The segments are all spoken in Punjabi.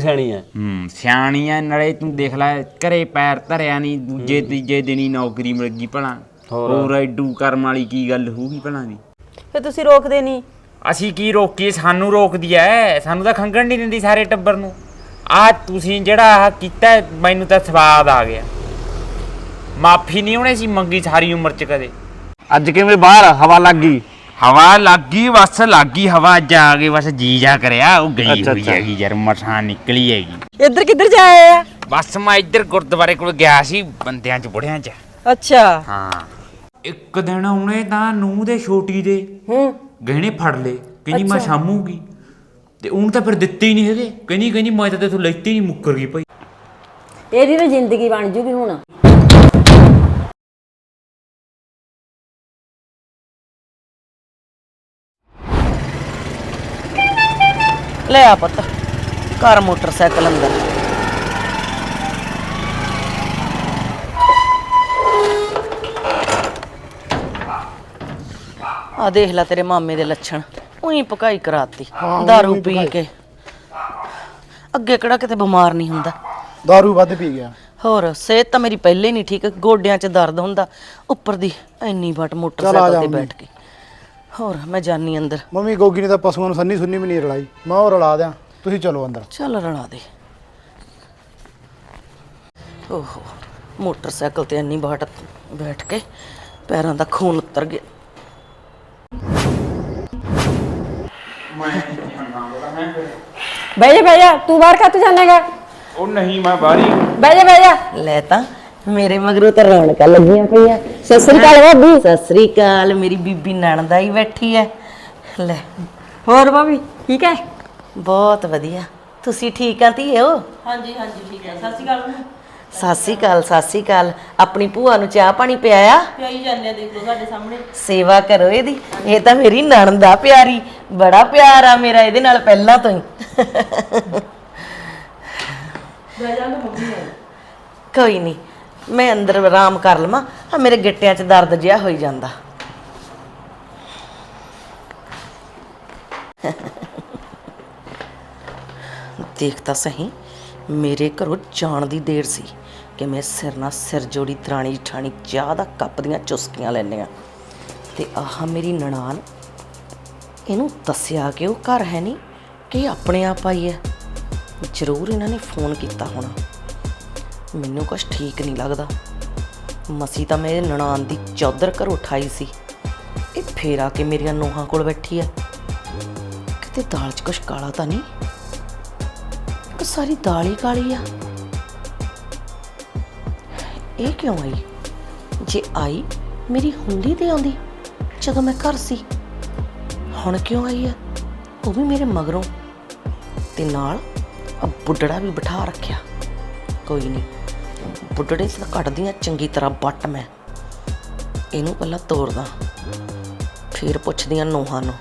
ਸਿਆਣੀ ਐ। ਹੂੰ ਸਿਆਣੀ ਐ ਨਾਲੇ ਤੂੰ ਦੇਖ ਲੈ ਘਰੇ ਪੈਰ ਧਰਿਆ ਨਹੀਂ ਦੂਜੇ ਤੀਜੇ ਦਿਨ ਹੀ ਨੌਕਰੀ ਮਿਲ ਗਈ ਭਲਾ। ਹੋਰ। ਹੋਰ ਐਡੂ ਕਰਮ ਵਾਲੀ ਕੀ ਗੱਲ ਹੋਊਗੀ ਭਲਾ ਦੀ? ਫਿਰ ਤੁਸੀਂ ਰੋਕਦੇ ਨਹੀਂ ਅਸੀਂ ਕੀ ਰੋਕੀਏ? ਸਾਨੂੰ ਰੋਕਦੀ ਐ। ਸਾਨੂੰ ਤਾਂ ਖੰਗਣ ਨਹੀਂ ਦਿੰਦੀ ਸਾਰੇ ਟੱਬਰ ਨੂੰ। ਆ ਤੁਸੀਂ ਜਿਹੜਾ ਆਹ ਕੀਤਾ ਹੈ, ਮੈਨੂੰ ਤਾਂ ਸਵਾਦ ਆ ਗਿਆ। ਮਾਫੀ ਨਹੀਂ ਉਹਨੇ ਸੀ ਮੰਗੀ ਸਾਰੀ ਉਮਰ ਚ ਕਦੇ। ਅੱਜ ਕਿਵੇਂ ਬਾਹਰ? ਹਵਾ ਲੱਗ ਗਈ। ਹਵਾ ਲੱਗੀ ਬਸ ਲੱਗੀ ਹਵਾ ਆ ਗਈ ਬਸ ਜੀ ਜਾ ਕਰਿਆ ਉਹ ਗਈ ਅੱਛਾ, ਹੋਈ ਅੱਛਾ। ਹੈਗੀ ਯਾਰ ਮਸਾਂ ਨਿਕਲੀ ਹੈਗੀ। ਇੱਧਰ ਕਿੱਧਰ ਜਾਏ ਆ? ਬਸ ਮੈਂ ਇੱਧਰ ਗੁਰਦੁਆਰੇ ਕੋਲ ਗਿਆ ਸੀ ਬੰਦਿਆਂ ਚ ਬੁੜਿਆਂ ਚ। ਅੱਛਾ। ਹਾਂ। ਇੱਕ ਦਿਨ ਉਹਨੇ ਤਾਂ ਨੂੰਹ ਦੇ ਛੋਟੀ ਦੇ ਹੂੰ। ਗਹਿਣੇ ਫੜ ਲਏ ਕਹਿੰਦੀ ਮੈਂ ਸ਼ਾਮੂਗੀ ਤੇ ਉਹਨੂੰ ਤਾਂ ਫਿਰ ਦਿੱਤੇ ਹੀ ਨਹੀਂ ਹੈਗੇ ਕਹਿੰਦੀ ਕਹਿੰਦੀ ਮੈਂ ਤਾਂ ਤੇਥੋਂ ਲੈਤੀ ਨਹੀਂ ਮੁੱਕਰ ਗਈ ਭਾਈ। ਇਹਦੀ ਤਾਂ ਜ਼ਿੰਦਗੀ ਬਣ ਜੂਗੀ ਹੁਣ। ਲੈ ਆ ਪੁੱਤ ਘਰ ਮੋਟਰਸਾਈਕਲ ਅੰਦਰ। ਆ ਦੇਖ ਲੈ ਤੇਰੇ ਮਾਮੇ ਦੇ ਲੱਛਣ ਉਹੀ ਪਕਾਈ ਕਰਾਤੀ दारू ਪੀ ਕੇ। ਅੱਗੇ ਕਿਹੜਾ ਕਿਤੇ ਬਿਮਾਰ ਨਹੀਂ ਹੁੰਦਾ। ਦਾਰੂ ਵੱਧ ਪੀ ਗਿਆ। ਹੋਰ ਸਿਹਤ ਤਾਂ ਮੇਰੀ ਪਹਿਲੇ ਨਹੀਂ ਠੀਕ ਗੋਡਿਆਂ 'ਚ ਦਰਦ ਹੁੰਦਾ ਉੱਪਰ ਦੀ ਇੰਨੀ ਵਾਟ ਮੋਟਰਸਾਈਕਲ ਤੇ। ਬੈਠ ਕੇ। ਹੋਰ ਮੈਂ ਜਾਨੀ ਅੰਦਰ। ਮੰਮੀ ਗੋਗੀ ਨੇ ਤਾਂ ਪਸ਼ੂਆਂ ਨੂੰ ਸੰਨੀ ਸੁੰਨੀ ਵੀ ਨਹੀਂ ਰਲਾਈ। ਮੈਂ ਉਹ ਰਲਾ ਦਿਆਂ। ਤੁਸੀਂ ਚਲੋ ਅੰਦਰ। ਚੱਲ ਰਲਾ ਦੇ। ਓਹੋ ਮੋਟਰਸਾਈਕਲ ਤੇ ਇੰਨੀ ਬਾਟ ਬੈਠ ਕੇ ਪੈਰਾਂ ਦਾ ਖੂਨ ਉਤਰ ਗਿਆ। ਬਹਿ ਜਾ ਬਹਿ ਜਾ। ਤੂੰ ਬਾਹਰ ਕਾਤੋਂ ਜਾਣਾਗਾ? ਉਹ ਨਹੀਂ ਮੈਂ ਬਾਹਰੀ ਬਹਿ ਜਾ ਬਹਿ ਜਾ। ਲੈ ਤਾਂ ਮੇਰੇ ਮਗਰੋਂ ਤਾਂ ਰੌਣਕਾਂ ਲੱਗੀਆਂ ਪਈਆਂ। ਸਤਿ ਸ੍ਰੀ ਅਕਾਲ ਭਾਬੀ। ਸਤਿ ਸ੍ਰੀ ਅਕਾਲ ਮੇਰੀ ਬੀਬੀ ਨਣਦਾ ਹੀ ਬੈਠੀ ਐ। ਲੈ। ਹੋਰ ਭਾਬੀ ਠੀਕ ਹੈ ਬਹੁਤ ਵਧੀਆ। ਤੁਸੀਂ ਠੀਕ ਆ ਧੀਓ ਹਾਂਜੀ ਹਾਂਜੀ ਠੀਕ ਹੈ ਸਤਿ ਸ੍ਰੀ ਅਕਾਲ ਸਤਿ ਸ੍ਰੀ ਅਕਾਲ ਸਤਿ ਸ੍ਰੀ ਅਕਾਲ ਆਪਣੀ ਭੂਆ ਨੂੰ ਚਾਹ ਪਾਣੀ ਪਿਆਇਆ? ਪਿਆਈ ਜਾਂਦੇ ਆ ਦੇਖ ਲਓ ਸਾਡੇ ਸਾਹਮਣੇ। ਸੇਵਾ ਕਰੋ ਇਹਦੀ। ਇਹ ਤਾਂ ਮੇਰੀ ਨਣਦ ਆ ਪਿਆਰੀ। ਬੜਾ ਪਿਆਰ ਆ ਮੇਰਾ ਇਹਦੇ ਨਾਲ ਪਹਿਲਾਂ ਤੋਂ ਹੀ। ਕੋਈ ਨਹੀਂ ਮੈਂ ਅੰਦਰ ਆਰਾਮ ਕਰ ਲਵਾਂ, ਆ ਮੇਰੇ ਗਿੱਟਿਆਂ 'ਚ ਦਰਦ ਜਿਹਾ ਹੋਈ ਜਾਂਦਾ। ਦੇਖ ਤਾਂ ਸਹੀ, ਮੇਰੇ ਘਰੋਂ ਜਾਣ ਦੀ ਦੇਰ ਸੀ ਕਿ ਮੈਂ ਸਿਰ ਨਾਲ ਸਿਰ ਜੋੜੀ ਦਰਾਣੀ ਜਠਾਣੀ ਚਾਹ ਦਾ ਕੱਪ ਦੀਆਂ ਚੁਸਕੀਆਂ ਲੈਣੀਆਂ ਤੇ ਆਹ ਮੇਰੀ ਨਨਾਣ ਇਹਨੂੰ ਦੱਸਿਆ ਕਿ ਉਹ ਘਰ ਹੈ ਨਹੀਂ, ਕਿ ਇਹ ਆਪਣੇ ਆਪ ਆਈ ਹੈ। ਜ਼ਰੂਰ ਇਹਨਾਂ ਨੇ ਫੋਨ ਕੀਤਾ ਹੋਣਾ। ਮੈਨੂੰ ਕੁਝ ਠੀਕ ਨਹੀਂ ਲੱਗਦਾ। ਮਸੀ ਤਾਂ ਮੇਰੇ ਨਨਾਣ ਦੀ ਚੌਧਰ ਘਰ ਉਠਾਈ ਸੀ। ਇਹ ਫੇਰ ਆ ਕੇ ਮੇਰੀਆਂ ਨੋਹਾਂ ਕੋਲ ਬੈਠੀ ਹੈ ਕਿਤੇ ਦਾਲ 'ਚ ਕੁਝ ਕਾਲਾ ਤਾਂ ਨਹੀਂ? ਕਿ ਸਾਰੀ ਦਾਲ ਹੀ ਕਾਲੀ ਆ। ਇਹ ਕਿਉਂ ਆਈ? ਜੇ ਆਈ, ਮੇਰੀ ਹੁੰਦੀ ਤੇ ਆਉਂਦੀ, ਜਦੋਂ ਮੈਂ ਘਰ ਸੀ। ਹੁਣ ਕਿਉਂ ਆਈ ਆ ਉਹ ਵੀ ਮੇਰੇ ਮਗਰੋਂ। ਤੇ ਨਾਲ ਆ ਬੁੱਢੜਾ ਵੀ ਬਿਠਾ ਰੱਖਿਆ। ਕੋਈ ਨਹੀਂ। ਬੁੱਢੜੇ ਸੇ ਕੱਟਦੀਆਂ ਚੰਗੀ ਤਰ੍ਹਾਂ ਬੱਟ ਮੈਂ। ਇਹਨੂੰ ਪਹਿਲਾਂ ਤੋੜਦਾ। ਫਿਰ ਪੁੱਛਦੀਆਂ ਨੋਹਾਂ ਨੂੰ।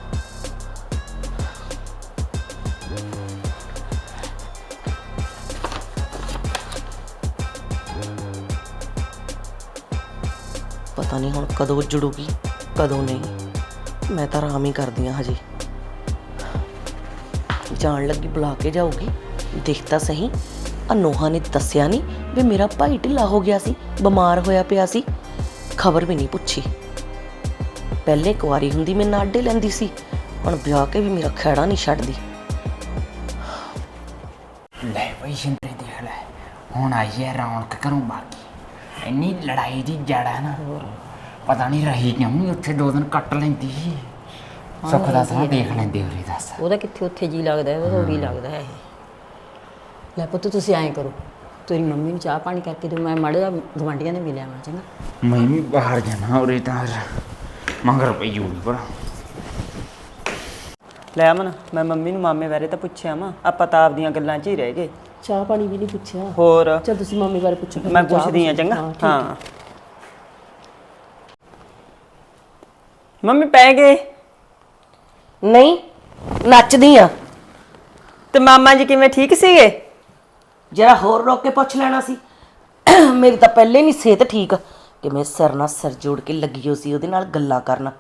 ਪਤਾ ਨਹੀਂ ਹੁਣ ਕਦੋਂ ਜੁੜੂਗੀ, ਕਦੋਂ ਨਹੀਂ। ਮੈਂ ਤਾਂ ਆਰਾਮ ਹੀ ਕਰਦੀ ਹਾਂ ਹਜੇ। ਜਾਣ ਲੱਗੀ, ਬੁਲਾ ਕੇ ਜਾਊਗੀ। ਦੇਖਤਾ ਸਹੀ। ਅਨੋਹਾ ਨੇ ਦੱਸਿਆ ਨਹੀਂ ਵੀ ਮੇਰਾ ਭਾਈ ਢਿੱਲਾ ਹੋ ਗਿਆ ਸੀ ਬਿਮਾਰ ਹੋਇਆ ਪਿਆ ਸੀ। ਖਬਰ ਵੀ ਨਹੀਂ ਪੁੱਛੀ। ਪਹਿਲੇ ਕੁਆਰੀ ਹੁੰਦੀ ਮੈਂ ਨਾਡੇ ਲੈਂਦੀ ਸੀ ਹੁਣ ਵਿਆਹ ਕੇ ਵੀ ਮੇਰਾ ਖੈੜਾ ਨਹੀਂ ਛੱਡਦੀ। ਲੈ ਭਾਈ ਸ਼ਿੰਦਰੇ ਦੇਖ ਲੈ ਹੁਣ ਆਈ ਹੈ ਰੌਣਕ ਘਰੋਂ ਬਾਕੀ। ਇੰਨੀ ਲੜਾਈ ਦੀ ਜੜ ਹੈ ਨਾ। ਪਤਾ ਨਹੀਂ ਰਹੀ ਕਿਉਂ ਉੱਥੇ ਦੋ ਦਿਨ ਕੱਟ ਲੈਂਦੀ ਸੁੱਖ ਦਾ ਸਾਹ ਦੇਖ ਲੈਂਦੇ ਉਰੇ ਦੱਸ। ਉਹਦਾ ਕਿੱਥੇ ਉੱਥੇ ਜੀ ਲੱਗਦਾ ਹੈ ਉਹਦਾ ਉਰੀ ਲੱਗਦਾ ਹੈ ਇਹ। ਲੈ ਪੁੱਤ ਤੁਸੀਂ ਐਂ ਕਰੋ। ਤੇਰੀ ਮੰਮੀ ਨੂੰ ਚਾਹ ਪਾਣੀ ਕਰਕੇ ਦਿਓ ਮੈਂ ਮਾੜੇ ਜਿਹਾ ਗਵਾਂਢੀਆਂ ਦੇ ਮਿਲਿਆ ਮੈਂ ਚੰਗਾ? ਮੈਂ ਵੀ ਬਾਹਰ ਜਾਣਾ ਉਰੇ ਤਾਂ ਮੰਗਰ ਪਈ ਹੋਈ ਪਰ। ਲੈ ਅਮਨ ਮੈਂ ਮੰਮੀ ਨੂੰ ਮਾਮੇ ਬਾਰੇ ਤਾਂ ਪੁੱਛਿਆ ਵਾ ਆਪਾਂ ਤਾਂ ਆਪਦੀਆਂ ਗੱਲਾਂ 'ਚ ਹੀ ਰਹਿ ਗਏ। ਚਾਹ ਪਾਣੀ ਵੀ ਨਹੀਂ ਪੁੱਛਿਆ। ਹੋਰ? ਚਲ ਤੁਸੀਂ ਮੰਮੀ ਬਾਰੇ ਪੁੱਛੋ ਫਿਰ ਮੈਂ ਚਾਹ ਪੁੱਛਦੀ ਆ। ਚੰਗਾ? ਹਾਂ, ਠੀਕ ਹਾਂ। ਹੈ। ਮੰਮੀ ਪੈ ਗਏ? ਨਹੀਂ ਨੱਚਦੀ ਆ ਤੇ ਮਾਮਾ ਜੀ ਕਿਵੇਂ ਠੀਕ ਸੀਗੇ? ਜਰਾ ਹੋਰ ਰੋਕ ਕੇ ਪੁੱਛ ਲੈਣਾ ਸੀ। ਮੇਰੀ ਤਾਂ ਪਹਿਲੇ ਨਹੀਂ ਸਿਹਤ ਠੀਕ ਕਿ ਮੈਂ ਸਿਰ ਨਾਲ ਸਿਰ ਜੋੜ ਕੇ ਲੱਗੀ ਹੋ ਸੀ ਉਹਦੇ ਨਾਲ ਗੱਲਾਂ ਕਰਨ।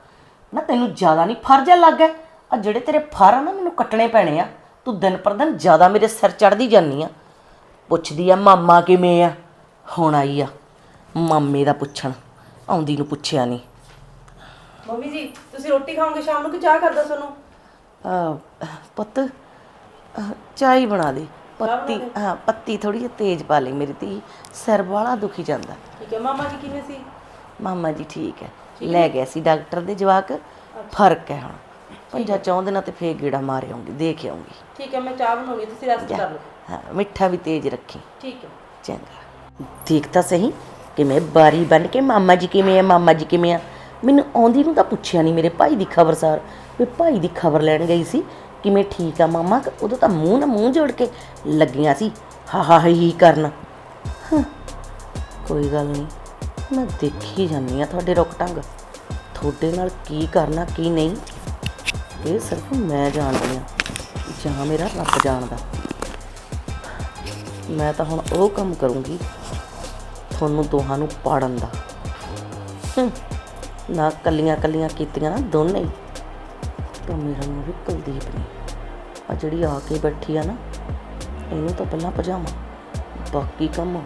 ਨਾ ਤੈਨੂੰ ਜ਼ਿਆਦਾ ਨਹੀਂ ਫਰਜ਼ਾ ਲੱਗ ਗਿਆ ਆ ਜਿਹੜੇ ਤੇਰੇ ਫਰ ਆ ਨਾ ਮੈਨੂੰ ਕੱਟਣੇ ਪੈਣੇ ਆ। ਤੂੰ ਦਿਨ ਪਰ ਦਿਨ ਜ਼ਿਆਦਾ ਮੇਰੇ ਸਿਰ ਚੜਦੀ ਜਾਨੀ ਆ। ਪੁੱਛਦੀ ਆ ਮਾਮਾ ਕਿਵੇਂ ਆ? ਹੁਣ ਆਈ ਆ ਮਾਮੇ ਦਾ ਪੁੱਛਣ ਆਉਂਦੀ ਨੂੰ ਪੁੱਛਿਆ ਨਹੀਂ ਮੰਮੀ ਜੀ ਤੁਸੀਂ ਰੋਟੀ ਖਾਓਗੇ ਸ਼ਾਮ ਨੂੰ ਕਿ ਚਾਹ ਕਰਦਾ ਤੁਹਾਨੂੰ? ਅਹ, ਪੁੱਤ ਚਾਹ ਹੀ ਬਣਾ ਦੇ। ਪੱਤੀ ਹਾਂ ਪੱਤੀ ਥੋੜੀ ਜਿਹੀ ਤੇਜ਼ ਪਾ ਲਈ ਮੇਰੀ ਧੀ। ਸਿਰ ਵਾਲਾ ਦੁਖੀ ਜਾਂਦਾ। ਠੀਕ ਹੈ। ਮਾਮਾ ਜੀ ਕਿਵੇਂ ਸੀ? ਮਾਮਾ ਜੀ ਠੀਕ ਹੈ। ਲੈ ਗਿਆ ਸੀ ਡਾਕਟਰ ਦੇ ਜਵਾਕ। ਫ਼ਰਕ ਹੈ ਹੁਣ। ਪੰਜਾਂ ਚੌਂ ਦਿਨਾਂ ਤੇ ਫੇਰ ਗੇੜਾ ਮਾਰ ਆਉਂਗੀ ਦੇਖ ਆਉਂਗੀ। ਠੀਕ ਹੈ ਮੈਂ ਚਾਹ ਬਣਾਉਣੀ ਤੁਸੀਂ ਰੈਸਟ ਕਰ ਲਓ। ਹਾਂ ਮਿੱਠਾ ਵੀ ਤੇਜ਼ ਰੱਖੀ। ਠੀਕ ਹੈ। ਚੰਗਾ। ਦੇਖ ਤਾਂ ਸਹੀ ਕਿ ਮੈਂ ਬਾਰੀ ਬਣ ਕੇ ਮਾਮਾ ਜੀ ਕਿਵੇਂ ਆ ਮਾਮਾ ਜੀ ਕਿਵੇਂ ਆ? ਮੈਨੂੰ ਆਉਂਦੀ ਨੂੰ ਤਾਂ ਪੁੱਛਿਆ ਨਹੀਂ ਮੇਰੇ ਭਾਈ ਦੀ ਖਬਰਸਾਰ ਵੀ ਭਾਈ ਦੀ ਖਬਰ ਲੈਣ ਗਈ ਸੀ। ਕਿਵੇਂ ਠੀਕ ਆ ਮਾਮਾ? ਉਦੋਂ ਤਾਂ ਮੂੰਹ ਨਾਲ ਮੂੰਹ ਜੋੜ ਕੇ ਲੱਗੀਆਂ ਸੀ, ਹਾ ਹਾ ਹੀ ਹੀ ਕਰਨ। ਕੋਈ ਗੱਲ ਨਹੀਂ, ਮੈਂ ਦੇਖੀ ਜਾਂਦੀ ਆ ਤੁਹਾਡੇ ਰੁਕ ਟੰਗ ਤੁਹਾਡੇ ਨਾਲ ਕੀ ਕਰਨਾ, ਕੀ ਨਹੀਂ? ਇਹ ਸਿਰਫ ਮੈਂ ਜਾਣਦੀ ਆ ਜਾਂ ਮੇਰਾ ਰੱਬ ਜਾਣਦਾ। ਮੈਂ ਤਾਂ ਹੁਣ ਉਹ ਕੰਮ ਕਰੂੰਗੀ, ਤੁਹਾਨੂੰ ਦੋਹਾਂ ਨੂੰ ਪਾੜਨ ਦਾ। ਨਾ ਕੱਲੀਆਂ ਕੱਲੀਆਂ ਕੀਤੀਆਂ ਨਾ ਦੋਨੇ। ਹੀ ਤਾਂ ਮੇਰਾ ਨੂੰ ਵੀ ਕੁਲਦੀਪ ਨਹੀਂ ਆ ਜਿਹੜੀ ਆ ਕੇ ਬੈਠੀ ਆ ਨਾ ਇਹਨੂੰ ਤਾਂ ਪਹਿਲਾਂ ਪਜਾਮਾ ਬਾਕੀ ਕੰਮ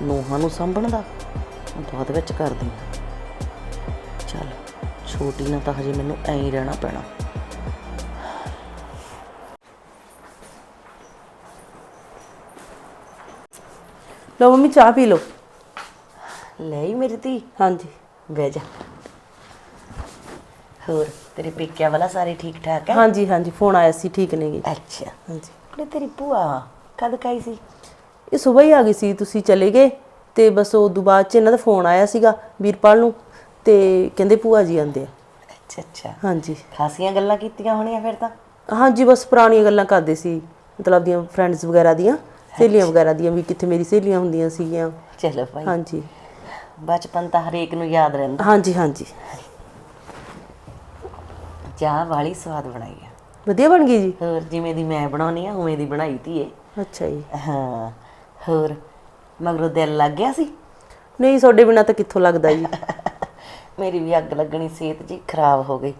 ਨੋਹਾਂ ਨੂੰ ਸਾਂਭਣ ਦਾ ਬਾਅਦ ਵਿੱਚ ਕਰਦੀ ਹਾਂ ਚੱਲ ਛੋਟੀ ਨਾ ਤਾਂ ਹਜੇ ਮੈਨੂੰ ਐਂ ਹੀ ਰਹਿਣਾ ਪੈਣਾ। ਲਓ ਮੰਮੀ ਚਾਹ ਪੀ ਲਓ। ਲੈ ਹੀ ਮੇਰੀ ਧੀ? ਹਾਂਜੀ। ਬਹਿ ਜਾ। ਹੋਰ? ਤੇਰੇ ਪੇਕਿਆਂ ਵਾਲਾ ਸਾਰੇ ਠੀਕ ਠਾਕ ਹੈ? ਹਾਂਜੀ ਹਾਂਜੀ ਫੋਨ ਆਇਆ ਸੀ ਠੀਕ ਨੇਗੇ ਅੱਛਾ। ਹਾਂਜੀ। ਕੁੜੇ ਤੇਰੀ ਭੂਆ ਕਦ ਕਾਈ ਸੀ? ਇਹ ਸਵੇਰ ਹੀ ਆ ਗਈ ਸੀ ਤੁਸੀਂ ਚਲੇ ਗਏ ਤੇ ਬਸ ਉਦੋਂ ਬਾਅਦ ਚ ਇਹਨਾਂ ਦਾ ਫੋਨ ਆਇਆ ਸੀਗਾ ਵੀਰਪਾਲ ਨੂੰ ਤੇ ਕਹਿੰਦੇ ਭੂਆ ਜੀ ਆਂਦੇ ਆ। ਅੱਛਾ ਅੱਛਾ। ਹਾਂਜੀ। ਖਾਸੀਆਂ ਗੱਲਾਂ ਕੀਤੀਆਂ ਹੋਣੀਆਂ ਫਿਰ ਤਾਂ? ਹਾਂਜੀ ਬਸ ਪੁਰਾਣੀਆਂ ਗੱਲਾਂ ਕਰਦੇ ਸੀ ਮਤਲਬ ਦੀਆਂ ਫਰੈਂਡਸ ਵਗੈਰਾ ਦੀਆਂ ਸਹੇਲੀਆਂ ਵਗੈਰਾ ਦੀਆਂ ਵੀ ਕਿੱਥੇ ਮੇਰੀ ਸਹੇਲੀਆਂ ਹੁੰਦੀਆਂ ਸੀਗੀਆਂ। ਚਲੋ ਭਾਈ। ਹਾਂਜੀ। ਬਚਪਨ ਤਾਂ ਹਰੇਕ ਨੂੰ ਯਾਦ ਰਹਿੰਦਾ। ਹਾਂਜੀ ਹਾਂਜੀ। ਚਾਹ ਵਾਲੀ ਸਵਾਦ ਬਣਾਈ ਆ। ਵਧੀਆ ਬਣ ਗਈ ਜੀ? ਹੋਰ ਜਿਵੇਂ ਦੀ ਮੈਂ ਬਣਾਉਣੀ ਆ ਉਵੇਂ ਦੀ ਬਣਾਈ ਧੀਏ ਅੱਛਾ ਜੀ। ਹਾਂ ਹੋਰ ਮਗਰੋਂ ਦਿਲ ਲੱਗ ਗਿਆ ਸੀ? ਨਹੀਂ ਤੁਹਾਡੇ ਬਿਨਾ ਤਾਂ ਕਿੱਥੋਂ ਲੱਗਦਾ ਜੀ? ਮੇਰੀ ਵੀ ਅੱਗ ਲੱਗਣੀ ਸਿਹਤ ਜੀ ਖਰਾਬ ਹੋ ਗਈ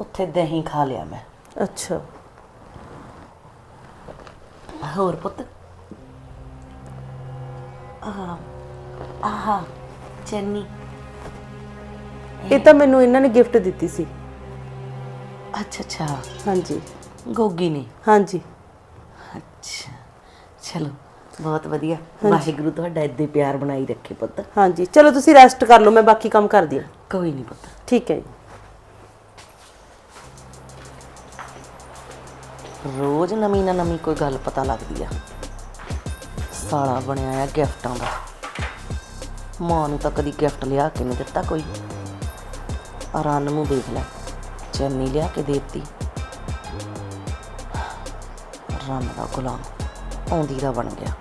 ਉੱਥੇ ਦਹੀਂ ਖਾ ਲਿਆ ਮੈਂ। ਅੱਛਾ। ਹੋਰ ਪੁੱਤ? ਆਹ ਆਹ ਚੰਨੀ। ਇਹ ਤਾਂ ਮੈਨੂੰ ਇਹਨਾਂ ਨੇ ਗਿਫਟ ਦਿੱਤੀ ਸੀ। ਅੱਛਾ ਅੱਛਾ। ਹਾਂਜੀ। ਗੋਗੀ ਨੇ? ਹਾਂਜੀ। ਅੱਛਾ। ਚਲੋ ਬਹੁਤ ਵਧੀਆ। ਵਾਹਿਗੁਰੂ ਤੁਹਾਡਾ ਹੀ ਪਿਆਰ ਬਣਾਈ ਰੱਖੇ ਪੁੱਤ। ਹਾਂਜੀ। ਚਲੋ ਤੁਸੀਂ ਰੈਸਟ ਕਰ ਲਓ ਮੈਂ ਬਾਕੀ ਕੰਮ ਕਰਦੀ ਹਾਂ। ਕੋਈ ਨਹੀਂ ਪੁੱਤ। ਠੀਕ ਹੈ ਜੀ। ਰੋਜ਼ ਨਵੀਂ ਨਾ ਨਵੀਂ ਕੋਈ ਗੱਲ ਪਤਾ ਲੱਗਦੀ ਆ। ਸਾਲਾ ਬਣਿਆ ਆ ਗਿਫਟਾਂ ਦਾ। ਮਾਂ ਨੂੰ ਤਾਂ ਕਦੀ ਗਿਫਟ ਲਿਆ ਕੇ ਨਹੀਂ ਦਿੱਤਾ ਕੋਈ। ਆ ਰਨ ਨੂੰ ਦੇਖ ਲੈ। ਚੈਨੀ ਲਿਆ ਕੇ ਦੇਤੀ? ਰਾਮ ਦਾ ਗੁਲਾਮ ਆਉਂਦੀ ਦਾ ਬਣ ਗਿਆ।